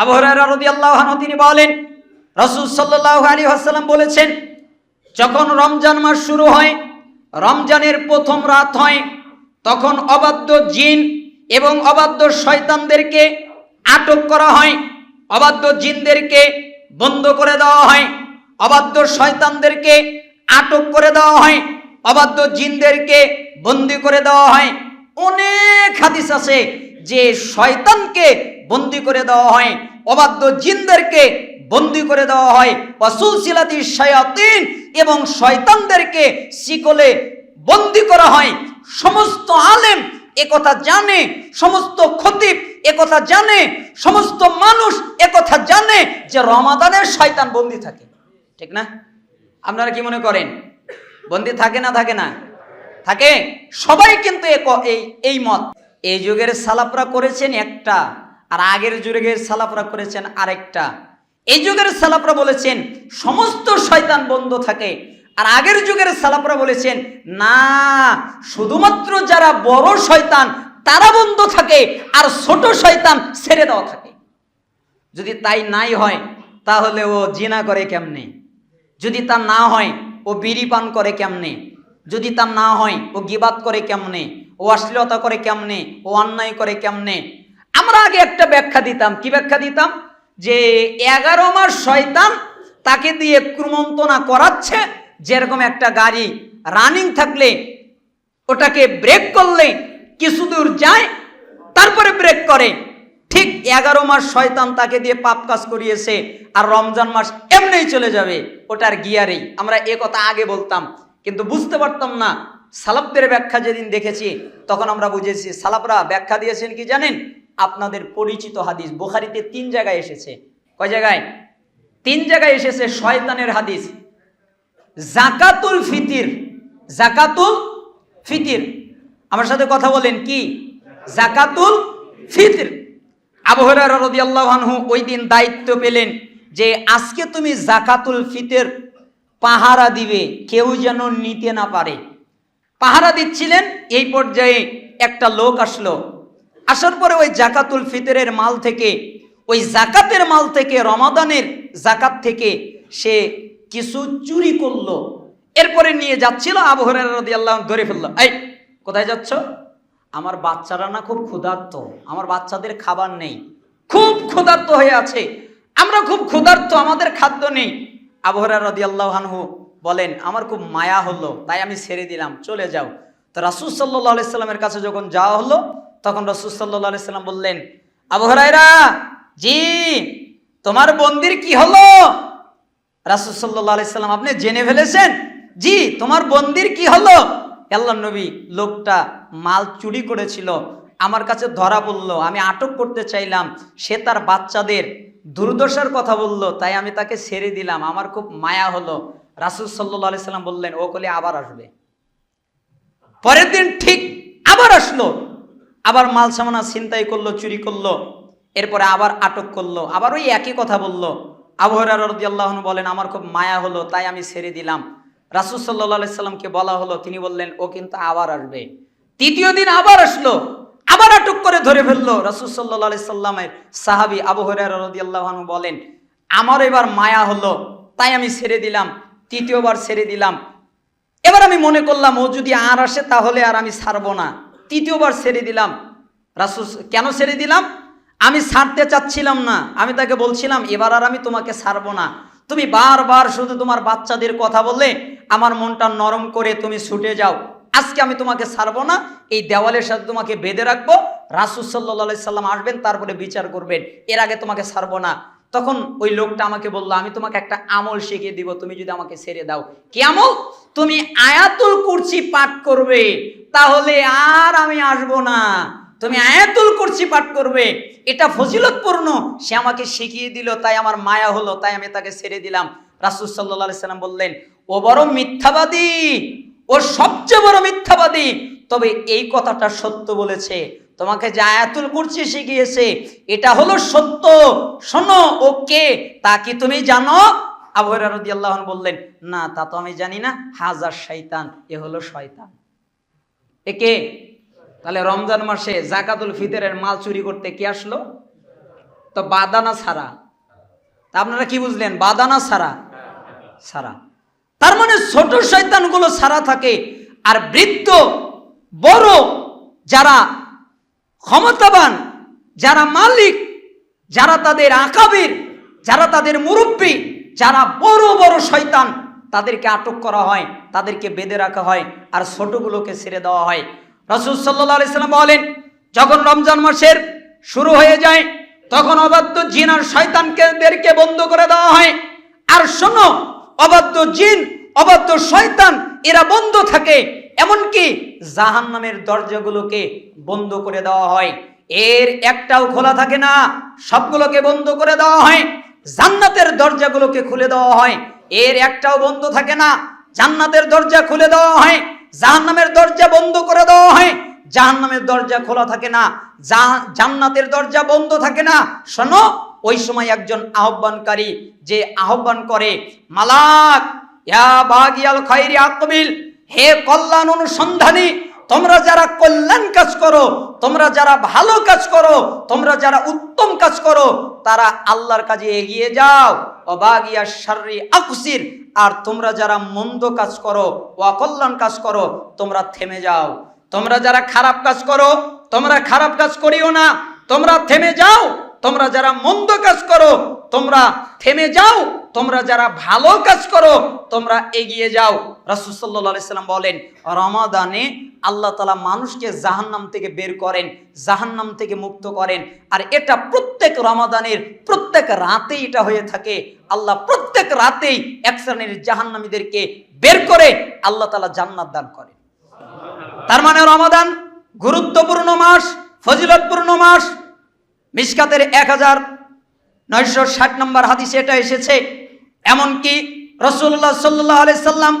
আবু হুরায়রা রাদিয়াল্লাহু আনহু তিনি বলেন, রাসূল সাল্লাল্লাহু আলাইহি ওয়াসাল্লাম বলেছেন, যখন রমজান মাস শুরু হয়, রমজানের প্রথম রাত হয়, তখন অবাধ্য জিন এবং অবাধ্য শয়তানদেরকে আটক করা হয়, অবাধ্য জিনদেরকে বন্ধ করে দেওয়া হয়, অবাধ্য শয়তানদেরকে আটক করে দেওয়া হয়, অবাধ্য জিনদেরকে বন্দি করে দেওয়া হয়। অনেক হাদিস আছে যে শয়তানকে বন্দি করে দেওয়া হয়। অবাধ্য জিনদেরকে বন্দি করে দেওয়া হয়। ওয়াসুল সিলাতি শায়াতিন এবং শয়তানদেরকে শিকলে বন্দি করা হয়। সমস্ত আলেম একথা জানে, সমস্ত খতিব একথা জানে, সমস্ত মানুষ একথা জানে যে রমাদানের শয়তান বন্দি থাকে। ঠিক না? আপনারা কি মনে করেন? বন্দি থাকে না থাকে না? থাকে। সবাই কিন্তু এই এই মত। এই যুগের সালাপরা করেছেন একটা। আর আগের যুগের সালাফরা করেছেন আরেকটা। এই যুগের সালাফরা বলেছেন, সমস্ত শয়তান বন্ধ থাকে। আর আগের যুগের সালাফরা বলেছেন, না, শুধুমাত্র যারা বড় শয়তান, তারা বন্ধ থাকে, আর ছোট শয়তান ছেড়ে দেওয়া থাকে। যদি তাই নাই হয়, তাহলে ও জিনা করে কেমনে? যদি তা না হয়, ও বিড়ি পান করে কেমনে? যদি তা না হয়, ও গিবাত করে কেমনে? ও অশ্লীলতা করে কেমনে? ও অন্যায় করে কেমনে? আমরা আগে একটা ব্যাখ্যা দিতাম। কি ব্যাখ্যা দিতাম? যে এগারো মাস শয়তান তাকে দিয়ে ক্রমন্তনা করাচ্ছে, যেরকম একটা গাড়ি রানিং থাকলে ওটাকে ব্রেক করলে কিছু দূর যায়, তারপরে ব্রেক করে। ঠিক এগারো মাস শয়তান তাকে দিয়ে পাপ কাজ করিয়েছে আর রমজান মাস এমনিই চলে যাবে, ওটার গিয়ারেই আমরা এ কথা আগে বলতাম, কিন্তু বুঝতে পারতাম না। সালাফদের ব্যাখ্যা যেদিন দেখেছি, তখন আমরা বুঝেছি। সালাফরা ব্যাখ্যা দিয়েছেন কি জানেন? আপনাদের পরিচিত হাদিস। বোখারিতে তিন জায়গায় এসেছে। কয় জায়গায়? তিন জায়গায় এসেছে শয়তানের হাদিস। জাকাতুল ফিতির। জাকাতুল ফিতির। আমার সাথে কথা বলেন কি? জাকাতুল ফিতির। আবু হুরায়রা রাদিয়াল্লাহু আনহু ওই দিন দায়িত্ব পেলেন যে আজকে তুমি জাকাতুল ফিতের পাহারা দিবে, কেউ যেন নিতে না পারে। পাহারা দিচ্ছিলেন, এই পর্যায়ে একটা লোক আসলো। আসার পরে ওই জাকাতুল ফিতরের মাল থেকে, ওই জাকাতের মাল থেকে, রমাদানের জাকাত থেকে সে কিছু চুরি করল। এরপরে নিয়ে যাচ্ছিল আবু হুরায়রা রাদিয়াল্লাহু আনহু ধরে ফেলল। এই, কোথায় যাচ্ছ? আমার বাচ্চারা না খুব ক্ষুধার্ত, আমার বাচ্চাদের খাবার নেই, খুব ক্ষুধার্ত হয়ে আছে, আমরা খুব ক্ষুধার্ত, আমাদের খাদ্য নেই। আবু হুরায়রা রাদিয়াল্লাহু আনহু বলেন, আমার খুব মায়া হলো, তাই আমি ছেড়ে দিলাম, চলে যাও। তো রাসূল আলাইহি সাল্লামের কাছে যখন যাওয়া হলো তখন রাসূল আলাইহি সাল্লাম বললেন, আবু হুরায়রা, জি, তোমার বন্দির কি হলো? রাসূল আলাইহি সাল্লাম, আপনি জেনে ফেলেছেন? জি, তোমার বন্দির কি হলো? আল্লাহ নবী, লোকটা মাল চুরি করেছিল, আমার কাছে ধরা পড়ল, আমি আটক করতে চাইলাম, সে তার বাচ্চাদের দুর্দশার কথা বলল, তাই আমি তাকে ছেড়ে দিলাম, আমার খুব মায়া হলো। রাসূল আলাইহি সাল্লাম বললেন, ও কলে আবার আসবে। পরের দিন ঠিক আবার আসলো আবার মাল সামানা ছিনতাই করল, চুরি করল, এরপরে আবার আটক করল, আবার ওই একই কথা বলল। আবহরার রদিয়াল্লাহন বলেন, আমার খুব মায়া হলো, তাই আমি ছেড়ে দিলাম। রাসুল সাল্লাহ সাল্লামকে বলা হলো, তিনি বললেন, ও কিন্তু আবার আসবে। তৃতীয় দিন আবার আসলো, আবার আটক করে ধরে ফেলল। রাসুল সাল্লাহ সাল্লামের সাহাবি আবু হরার রদিয়াল্লাহন বলেন, আমার এবার মায়া হলো, তাই আমি ছেড়ে দিলাম, তৃতীয়বার ছেড়ে দিলাম। এবার আমি মনে করলাম, ও যদি আর আসে, তাহলে আর আমি ছাড়বো না। তৃতীয়বার ছেড়ে দিলাম। রাসুল কেন ছেড়ে দিলাম? আমি ছাড়তে চাচ্ছিলাম না। আমি তাকে বলছিলাম, এবার আর আমি তোমাকে ছাড়বো না। তুমি বারবার শুধু তোমার বাচ্চাদের কথা বললে আমার মনটা নরম করে তুমি ছুটে যাও। আজকে আমি তোমাকে ছাড়বো না। এই দেওয়ালের সাথে তোমাকে বেঁধে রাখব। রাসুল সাল্লাহ সাল্লাম আসবেন, তারপরে বিচার করবেন। এর আগে তোমাকে ছাড়বো না। তখন ওই লোকটা আমাকে বলল, আমি তোমাকে একটা আমল শিখিয়ে দিব, তুমি যদি আমাকে ছেড়ে দাও। কি আমল? তুমি আয়াতুল কুরসি পাঠ করবে। তাহলে আর আসব না। তুমি আয়াতুল কুরসি পাঠ করবে। এটা ফজিলতপূর্ণ। সে আমাকে শিখিয়ে দিল, তাই আমার মায়া হলো, তাই আমি তাকে ছেড়ে দিলাম। রাসুল সাল্লাহ সাল্লাম বললেন, ও বড় মিথ্যাবাদী, ও সবচেয়ে বড় মিথ্যাবাদী, তবে এই কথাটা সত্য বলেছে। তোমাকে যে আয়াতুল কুরসি শিখিয়েছে, এটা হলো সত্য। শোনো, ও কে? তা কি তুমি জানো? আবু রাদিয়াল্লাহু আনহু বললেন, না, তা তো আমি জানি না। হাজার শয়তান, এ হলো শয়তান। এ কে? তাহলে রমজান মাসে জাকাতুল ফিতরের মাল চুরি করতে কে আসলো? তো বাদানা ছাড়া তা আপনারা কি বুঝলেন? বাদানা ছাড়া ছাড়া তার মানে ছোট শয়তানগুলো ছাড়া থাকে আর বৃদ্ধ, বড় যারা ক্ষমতাবান, যারা মালিক, যারা তাদের আকাবির, যারা তাদের মুরব্বী, যারা বড় বড় শয়তান, তাদেরকে আটক করা হয়, তাদেরকে বেঁধে রাখা হয় আর ছোটগুলোকে ছেড়ে দেওয়া হয়। রসুল সাল্লাহ সাল্লাম বলেন, যখন রমজান মাসের শুরু হয়ে যায়, তখন অবাধ্য জিন আর শয়তানকেদেরকে বন্ধ করে দেওয়া হয়। আর শোনো, অবাধ্য জিন, অবাধ্য শয়তান, এরা বন্ধ থাকে। এমনকি জাহান নামের দরজাগুলোকে বন্ধ করে দেওয়া হয়। এর একটাও খোলা থাকে না, সবগুলোকে বন্ধ করে দেওয়া হয়। জান্নাতের দরজাগুলোকে খুলে দেওয়া হয়। এর একটাও বন্ধ থাকে না, জান্নাতের দরজা খুলে দেওয়া হয়। জাহান্নামের দরজা বন্ধ করে দেওয়া হয়। জাহান্নামের দরজা খোলা থাকে না জান্নাতের দরজা বন্ধ থাকে না। শোনো, ওই সময় একজন আহ্বানকারী যে আহ্বান করে, মালাক, ইয়া বাগিয়াল খাইরি আকবিল হে কল্যাণ অনুসন্ধানী, তোমরা যারা কল্যাণ কাজ করো, তোমরা যারা ভালো কাজ করো, তোমরা যারা উত্তম কাজ করো, তারা আল্লাহর কাজে এগিয়ে যাও। অবাগিয়া শাররি আকসির আর তোমরা যারা মন্দ কাজ করো, অকল্যাণ কাজ করো, তোমরা থেমে যাও। তোমরা যারা খারাপ কাজ করো, তোমরা খারাপ কাজ করিও না। তোমরা থেমে যাও। তোমরা যারা মন্দ কাজ করো, তোমরা থেমে যাও। তোমরা যারা ভালো কাজ করো, তোমরা এগিয়ে যাও। রাসূল সাল্লাম বলেন, রমাদানে আল্লাহ তালা মানুষকে জাহান্নাম থেকে বের করেন, জাহান্নাম থেকে মুক্ত করেন। আর এটা প্রত্যেক রমাদানের, প্রত্যেক রাতেই এটা হয়ে থাকে। আল্লাহ প্রত্যেক রাতেই এক শ্রেণির জাহান্নামীদেরকে বের করে আল্লাহ তালা জান্নাত দান করেন। তার মানে রমাদান গুরুত্বপূর্ণ মাস, ফজিলতপূর্ণ মাস মিসকাতের এক হাজার নয়শো ষাট নম্বর হাদিসে এটা এসেছে। এমনকি রসুল্লাহ সাল্লাহ আলি সাল্লাম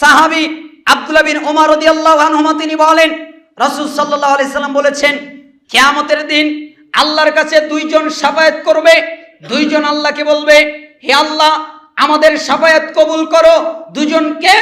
সাহাবি আব্দুল্লাহ বিন ওমর রদি তিনি বলেন, রসুল সাল্লাহ আলি সাল্লাম বলেছেন, কেয়ামতের দিন আল্লাহর কাছে দুইজন সাফায়াত করবে, দুইজন আল্লাহকে বলবে, হে আল্লাহ, আমাদের সাফায়াত কবুল করো, দুজনকে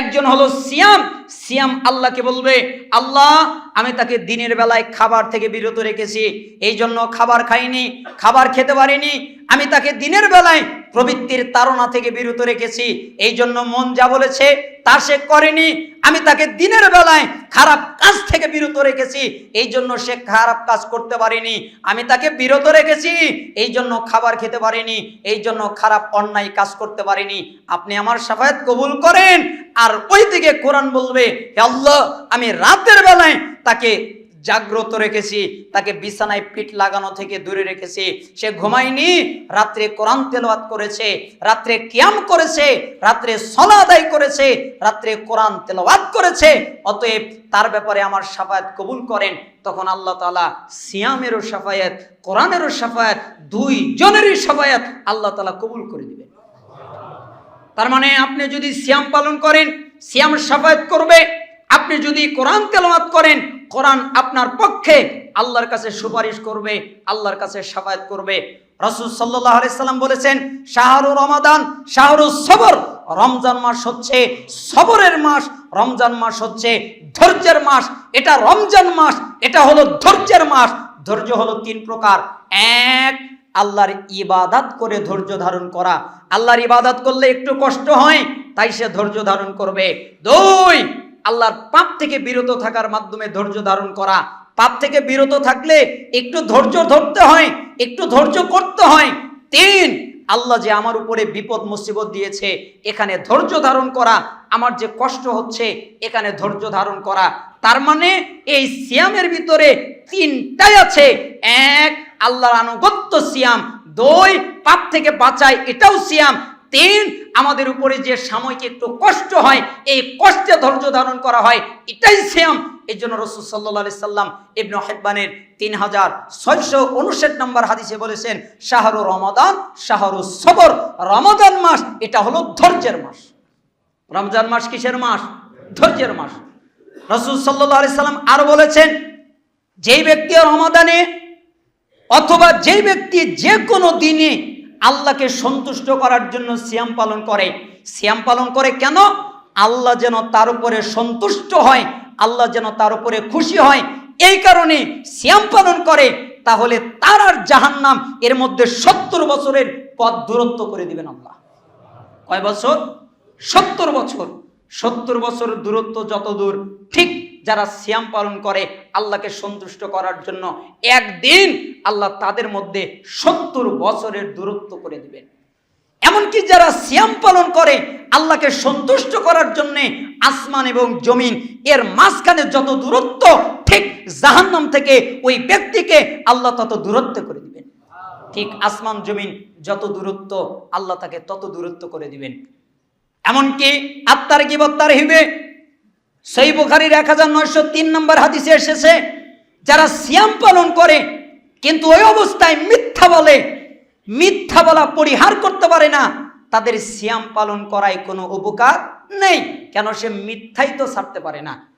একজন হলো সিয়াম। সিয়াম আল্লাহকে বলবে, আল্লাহ, আমি তাকে দিনের বেলায় খাবার থেকে বিরত রেখেছি। এই জন্য খাবার খাইনি, খাবার খেতে পারিনি। আমি তাকে দিনের বেলায় প্রবৃত্তির তাড়না থেকে বিরত রেখেছি। এই জন্য মন যা বলেছে, তা সে করেনি। আমি তাকে দিনের বেলায় খারাপ কাজ থেকে বিরত রেখেছি, এই জন্য সে খারাপ কাজ করতে পারেনি। আমি তাকে বিরত রেখেছি, এই জন্য খাবার খেতে পারিনি, এই জন্য খারাপ অন্যায় কাজ করতে পারিনি। আপনি আমার সাফায়াত কবুল করেন, আর ওই দিকে কোরআন বলবে, "হে আল্লাহ, আমি রাতের বেলায় তাকে জাগ্রত রেখেছি, তাকে বিছানায় পিঠ লাগানো থেকে দূরে রেখেছি। সে ঘুমায়নি, রাত্রে কোরআন তেলাওয়াত করেছে, রাত্রে কিয়াম করেছে, রাত্রে সলা আদায় করেছে, রাত্রে কোরআন তেলাওয়াত করেছে। অতএব তার ব্যাপারে আমার সাফায়াত কবুল করেন। তখন আল্লাহ তাআলা সিয়ামেরও সাফায়াত, কোরআনেরও সাফায়াত দুই জনেরই সাফায়াত আল্লাহ তালা কবুল করে দিবেন তার মানে আপনি যদি সিয়াম পালন করেন, সিয়াম সাফায়াত করবে, আপনি যদি কোরআন তেলাওয়াত করেন কোরআন আপনার পক্ষে। আল্লাহর কাছে সুপারিশ করবে, আল্লাহর কাছে সাফায়াত করবে। রাসূল আলাইহি সাল্লাম বলেছেন, শাহরু রমাদান, শাহরু সবর। রমজান মাস হচ্ছে সবরের মাস, রমজান মাস হচ্ছে ধৈর্যের মাস। এটা রমজান মাস, এটা হলো ধৈর্যের মাস। ধৈর্য হলো তিন প্রকার। এক, আল্লাহর ইবাদাত করে ধৈর্য ধারণ করা। আল্লাহর ইবাদাত করলে একটু কষ্ট হয়, তাই সে ধৈর্য ধারণ করবে। দুই আল্লাহর পাপ থেকে বিরত থাকার মাধ্যমে ধৈর্য ধারণ করা। পাপ থেকে বিরত থাকলে একটু ধৈর্য ধরতে হয়, একটু ধৈর্য করতে হয়। তিন, আল্লাহ যে আমার উপরে বিপদ, মুসিবত দিয়েছে, এখানে ধৈর্য ধারণ করা। আমার যে কষ্ট হচ্ছে, এখানে ধৈর্য ধারণ করা। তার মানে এই সিয়ামের ভিতরে তিনটাই আছে। এক, আল্লাহর আনুগত্য সিয়াম। দুই, পাপ থেকে বাঁচায়, এটাও সিয়াম। তিন আমাদের উপরে যে সাময়িক একটু কষ্ট হয়, এই কষ্টে ধৈর্য ধারণ করা হয়, এটাই সিয়াম। এই জন্য রসুল সাল্লাহ সাল্লাম ইবনু হেব্বানের তিন হাজার ছয়শো উনষাট নম্বর হাদিসে বলেছেন, শাহরু রমাদান, শাহরু সবর। রমাদান মাস, এটা হলো ধৈর্যের মাস। রমজান মাস কিসের মাস? ধৈর্যের মাস। রসুল সাল্লাহ আলি সাল্লাম আরও বলেছেন, যেই ব্যক্তি রমাদানে অথবা যেই ব্যক্তি যে কোনো দিনে আল্লাহকে সন্তুষ্ট করার জন্য সিয়াম পালন করে। সিয়াম পালন করে কেন? আল্লাহ যেন তার উপরে সন্তুষ্ট হয়, আল্লাহ যেন তার উপরে খুশি হয়। এই কারণে সিয়াম পালন করে, তাহলে তার আর জাহান্নাম এর মধ্যে সত্তর বছরের পথ দূরত্ব করে দিবেন আল্লাহ। কয় বছর? সত্তর বছর। সত্তর বছর দূরত্ব যত দূর ঠিক যারা সিয়াম পালন করে আল্লাহকে সন্তুষ্ট করার জন্য একদিন আল্লাহ তাদের মধ্যে সত্তর বছরের দূরত্ব করে দিবেন। এমনকি যারা সিয়াম পালন করে, আল্লাহকে সন্তুষ্ট করার জন্য আসমান এবং জমিন, এর মাঝখানে যত দূরত্ব, ঠিক জাহান্নাম থেকে ওই ব্যক্তিকে আল্লাহ তত দূরত্ব করে দিবেন। ঠিক আসমান, জমিন যত দূরত্ব, আল্লাহ তাকে তত দূরত্ব করে দিবেন। এমনকি আত্মার কি বত্তার হিবে সেই বুখারির এক হাজার নয়শো তিন নম্বর হাদিসে এসেছে, যারা সিয়াম পালন করে, কিন্তু ওই অবস্থায় মিথ্যা বলে, মিথ্যা বলা পরিহার করতে পারে না, তাদের সিয়াম পালন করায় কোনো উপকার নেই। কেন সে মিথ্যাই তো ছাড়তে পারে না?